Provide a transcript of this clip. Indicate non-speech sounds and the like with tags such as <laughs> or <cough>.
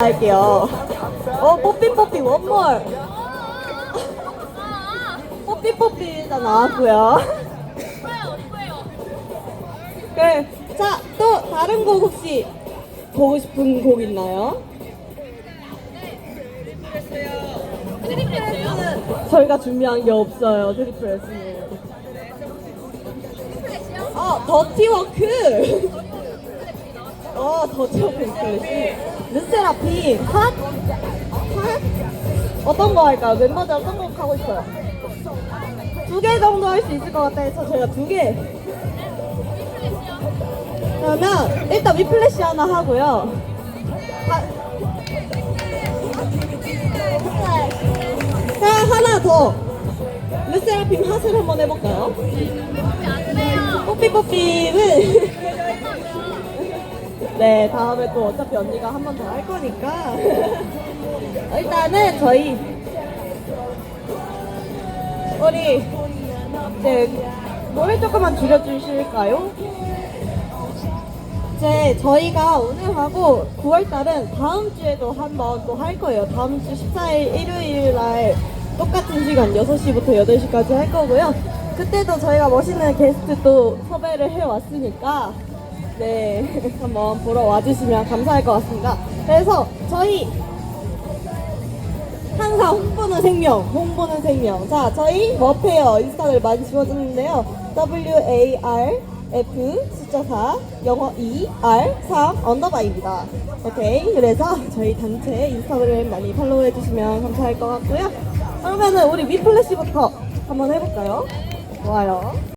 할게요. 어, 뽀삐 뽀삐 원몰. 뽀삐 뽀삐가 나왔고요. 네. 자, 또 다른 곡 혹시 보고 싶은 곡 있나요? 저희가 준비한 게 없어요. 트리플스는. 아, 더티워크. 어, 더티워크 인플레시. 르세라핌. 핫? 핫? 어떤 거 할까요? 멤버들 어떤 곡 하고 있어요? 두 개 정도 할 수 있을 것 같아서 저희가 두 개. 그러면 일단 위플래시 하나 하고요. 하... 자, 하나 더. 르세라핌 핫을 한번 해볼까요? 뽀삐뽀삐는 네 다음에 또 어차피 언니가 한 번 더 할 거니까 <laughs> 일단은 저희 우리 이제 노래 조금만 줄여주실까요? 이제 저희가 오늘 하고 9월달은 다음 주에도 한번 또 할 거예요. 다음 주 14일 일요일 날 똑같은 시간 6시부터 8시까지 할 거고요. 그때도 저희가 멋있는 게스트 또 섭외를 해왔으니까 네 한번 보러 와주시면 감사할 것 같습니다. 그래서 저희 항상 홍보는 생명, 홍보는 생명. 자, 저희 워페어 인스타를 많이 지워줬는데요. W A R F 숫자 4, 영어 E R 3 언더바입니다. 오케이. 그래서 저희 단체 인스타그램 많이 팔로우 해주시면 감사할 것 같고요. 그러면은 우리 위플래시부터 한번 해볼까요? 좋아요.